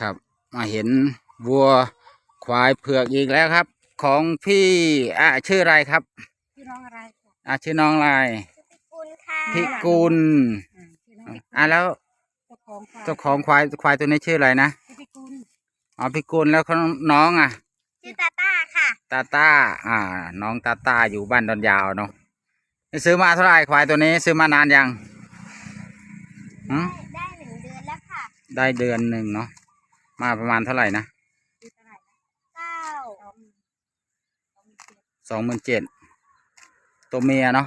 ครับ มาเห็นวัวควายเผือกอีกแล้วครับ ของพี่อะชื่ออะไรครับพี่น้องอะไรคะอะชื่อน้องอะไรคุณค่ะพิกุลอ่าชื่อน้องอะแล้วเจ้าของควายเจ้าของควายควายตัวนี้ชื่ออะไรนะชื่อพี่กุลอ๋อพิกุลแล้วเขาน้องอะชื่อตาต้าค่ะตาต้าอ่า น้องตาต้าอยู่บ้านดอนยาวเนาะซื้อมาเท่าไหร่ควายตัวนี้ ซื้อมานานยังหืมได้หนึ่งเดือนแล้วค่ะ ได้เดือนหนึ่งเนาะ มาประมาณเท่าไหร่นะชื่อเท่าไหร่นะเก้าสองสองเจ็ดสองหมื่นเจ็ดตัวเมียเนาะ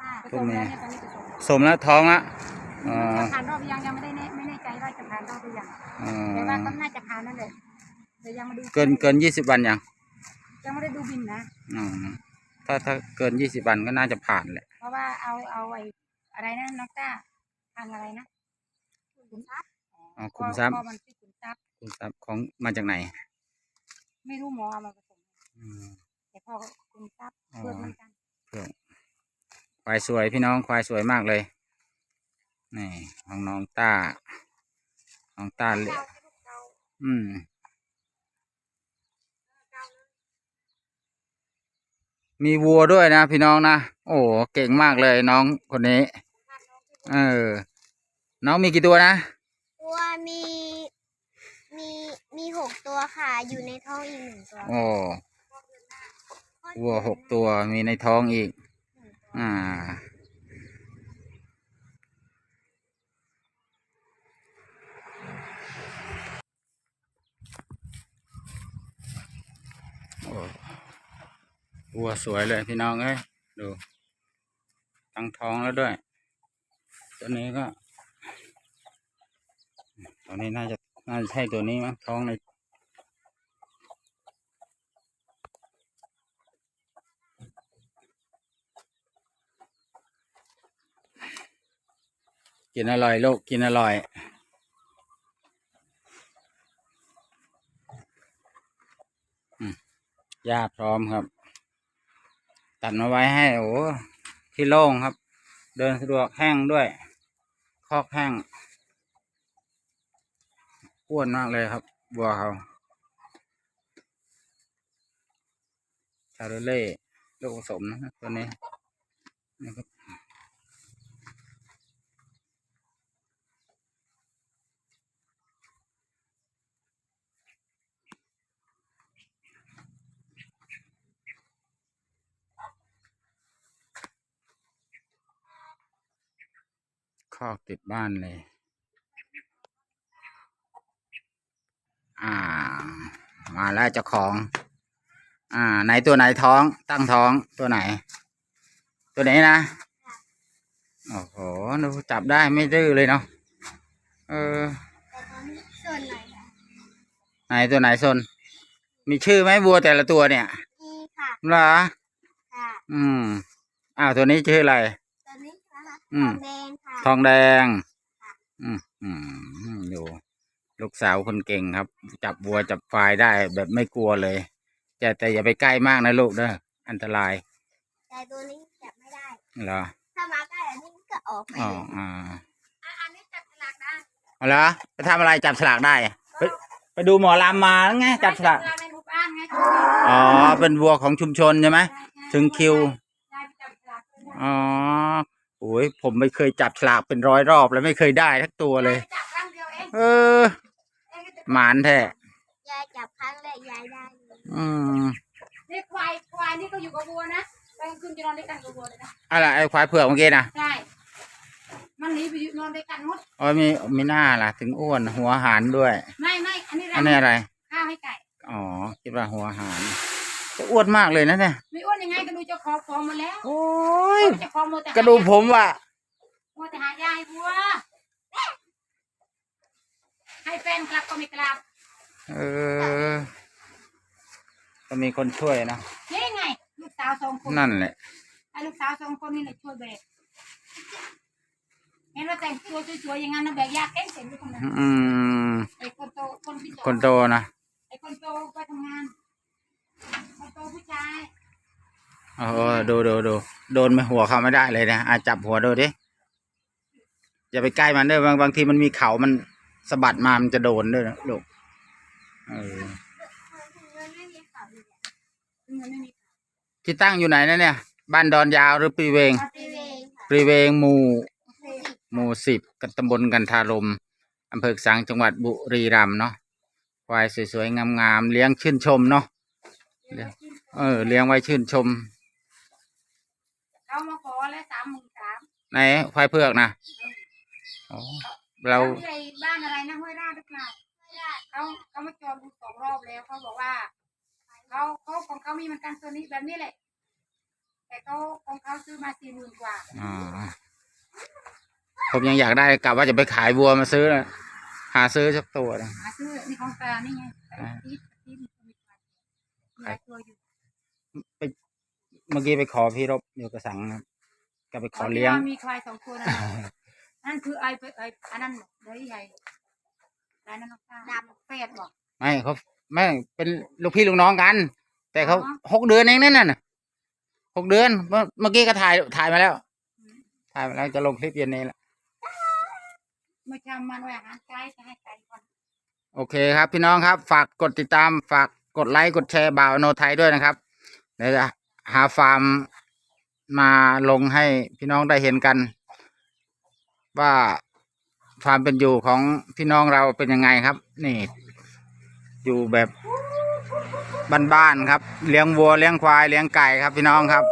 ค่ะตัวเมียผสมแล้วเนี่ยตอนนี้ผสมสมแล้วท้องละเอ่อจะผ่านรอบยังยังไม่ได้แน่ไม่แน่ใจว่าจะผ่านรอบหรือยังเอ่แต่ว่าอก็น่าจะผ่านนั่นแหละเดี๋ยวยังมาดูเกินเกินยี่สิบวันยังยังไม่ได้ดูบินนะอ๋อถ้าถ้าเกินยี่สิบวันก็น่าจะผ่านแหละ เพราะว่าเอาเอาไอ้อะไรนะน้องต้าทางอะไรนะขุนทรัพย์อ๋อคุมทรัพย์พ่อมันชื่อขุนทรัพย์ คุมทรัพย์ของมาจากไหนไม่รู้หมอเอามาผสมอืมแต่พ่อก็ขุนทรัพย์อ๋อเพื่อนเหมือนกันควายสวยพี่น้องควายสวยมากเลยนี่ของน้องต้าน้องต้าเลยเก้าลูกเก้าอืมเก้ามีวัวด้วยนะพี่น้องนะโอ้เก่งมากเลยน้องคนนี้ เออ น้องมีกี่ตัวนะ ตัวมี มีมีหกตัวค่ะ อยู่ในท้องอีกหนึ่งตัวโอ้วัวหกตัวมีในท้องอีก อ่า โอ้วัวสวยเลยพี่น้องเอ้ยดูตั้งท้องแล้วด้วย ตัวนี้ก็ ตัวนี้น่าจะ น่าจะใช่ตัวนี้มั้งท้องในกินอร่อยลูกกินอร่อยหญ้าพร้อมครับ ตัดมาไว้ให้โอ้ที่โล่งครับ เดินสะดวกแห้งด้วย คอกแห้ง อ้วนมากเลยครับบัวเขาชาโรเล่ลูกผสมนะครับตัวนี้นี่ครับคอกติดบ้านเลย อ่า มาแล้วเจ้าของ อ่า ไหนตัวไหนท้องตั้งท้องตัวไหน ตัวไหนนะโอ้โหดูจับได้ไม่ดื้อเลยเนาะเออแต่ตอนนี้ส่วนไหนคะไหนตัวไหนซนมีชื่อไหมวัวแต่ละตัวเนี่ยมีค่ะเหรอค่ะอืมอ้าวตัวนี้ชื่ออะไรตัวนี้นะคะอืทมองแดงค่ะทองแดงอืมอืมดู ลูกสาวคนเก่งครับ จับวัวจับควายได้แบบไม่กลัวเลยแต่แต่อย่าไปใกล้มากนะลูกเด้ออันตรายแต่ตัวนี้จับไม่ได้เหรอถ้ามาใกล้อันนี้ก็ออกไปอ๋อเลยอ่าอะอันนี้จับฉลากได้เอาเหรอไปทำอะไรจับฉลากได้อะไปไปดูหมอลำมาแล้วไงจับฉลากได้ในหมู่บ้านไงอ๋อเป็นวัวของชุมชนใช่ไหมถึงคิวได้จับฉลากด้วยนะอ๋อโอ้ยผมไม่เคยจับฉลากเป็นร้อยรอบแล้วไม่เคยได้ทักตัวเลยจับครั้งเดียวเองเออเองก็จะ หมานแท้ยายจับครั้งแรกยายได้เลยอืมนี่ควายควายนี่ก็อยู่กับวัวนะตอนกลางคืนจะนอนด้วยกันกับวัวเลยนะอะไรไอ้ควายเผือกเมื่อกี้นะใช่มันหนีไปอยู่นอนด้วยกันหมดอ๋อมีมีหน้าล่ะ ถึงอ้วนหัวหารด้วย ไม่ไม่อันนี้อันนี้อะไรข้าวให้ไก่อ๋อคิดว่าหัวหารจะอ้วนมากเลยนะเนี่ยไม่อ้วนยังไงก็ดูเจ้าของฟองหมาแล้วโอ้ยเจ้าของโมแต่กระดูกผมว่ะโมแต่หายายวัว ให้แฟนกลับก็ไม่กลับ เออ ก็มีคนช่วยนะ นี่ไง ลูกสาวสองคนนั่นแหละ ไอ้ลูกสาวสองคนนี่แหละช่วยแบกเห็นเราแต่งตัวสวยๆอย่างนั้นนะแบกยากเก่งเสร็จทุกคนนะอืม ไอ้คนโตคนที่สองคนโตนะ ไอ้คนโตไปทำงาน คนโตผู้ชายโอ้โหดูดูดูโดนไม่หัวเขาไม่ได้เลยนะอาจับหัวดูดิ อย่าไปใกล้มันเด้อบางบางทีมันมีเขามัน สะบัดมามันจะโดนด้วยนะลูกเออมันไม่มีเขาอยู่ซึ่งมันไม่มีที่ตั้งอยู่ไหนนะเนี่ย บ้านดอนยาวหรือปรีเวงปาบตีริเวเวงณค่ะปรีเวงหมู่เวงหมู่สิบกันตำบลกันทารมอำเภอสังจังหวัดบุรีรัมย์เนาะควายสวยๆงามๆเลี้ยงชื่นชมเนาะเลี้ยงเออ เลี้ยงไว้ชื่นชมเขามาขอแล้วสามหมื่นสามในควายเผือกนะอ๋อ เราที่ไอ้บ้านอะไรนะห้วยราชหรือเปล่าเขาเขามาจองดูสองรอบแล้วเขาบอกว่าเขาเขาของเขามีเหมือนกันตัวนี้แบบนี้แหละ แต่เขาของเขาซื้อมาสี่หมื่นกว่าอ๋อผมยังอยากได้กะว่าจะไปขายวัวมาซื้อนะหาซื้อสักตัวนะหาซื้อนี่ของตานี่ไงอ่าที่ที่มีคนมีขายมีหลายตัวอยู่เมื่อกี้ไปขอพี่รบอยู่กระสังครับก็ไปขอเลี้ยงที่ว่ามีควายสองตัวนั่นน่ะ นั่นคือไอ้ไอ้อันนั้นเลยใหญ่ไรนั่นน้องตาดำเป็ดบอกไม่เขาไม่เป็นลูกพี่ลูกน้องกัน แต่เขาอ๋อหกเดือนเองนั่นน่ะหกเดือนเมื่อเมื่อกี้ก็ถ่ายถ่ายมาแล้ว ถ่ายมาแล้วจะลงคลิปเย็นนี้แหละเมื่อเช้ามันไว้อาหารไก่จะให้ไก่ก่อนโอเคครับ พี่น้องครับ ฝากกดติดตาม ฝากกดไลค์กดแชร์บ่าวโนไทยด้วยนะครับเดี๋ยวจะหาฟาร์มมาลงให้พี่น้องได้เห็นกัน ว่าความเป็นอยู่ของพี่น้องเราเป็นยังไงครับ นี่ อยู่แบบบ้านๆครับ เลี้ยงวัวเลี้ยงควายเลี้ยงไก่ครับพี่น้องครับ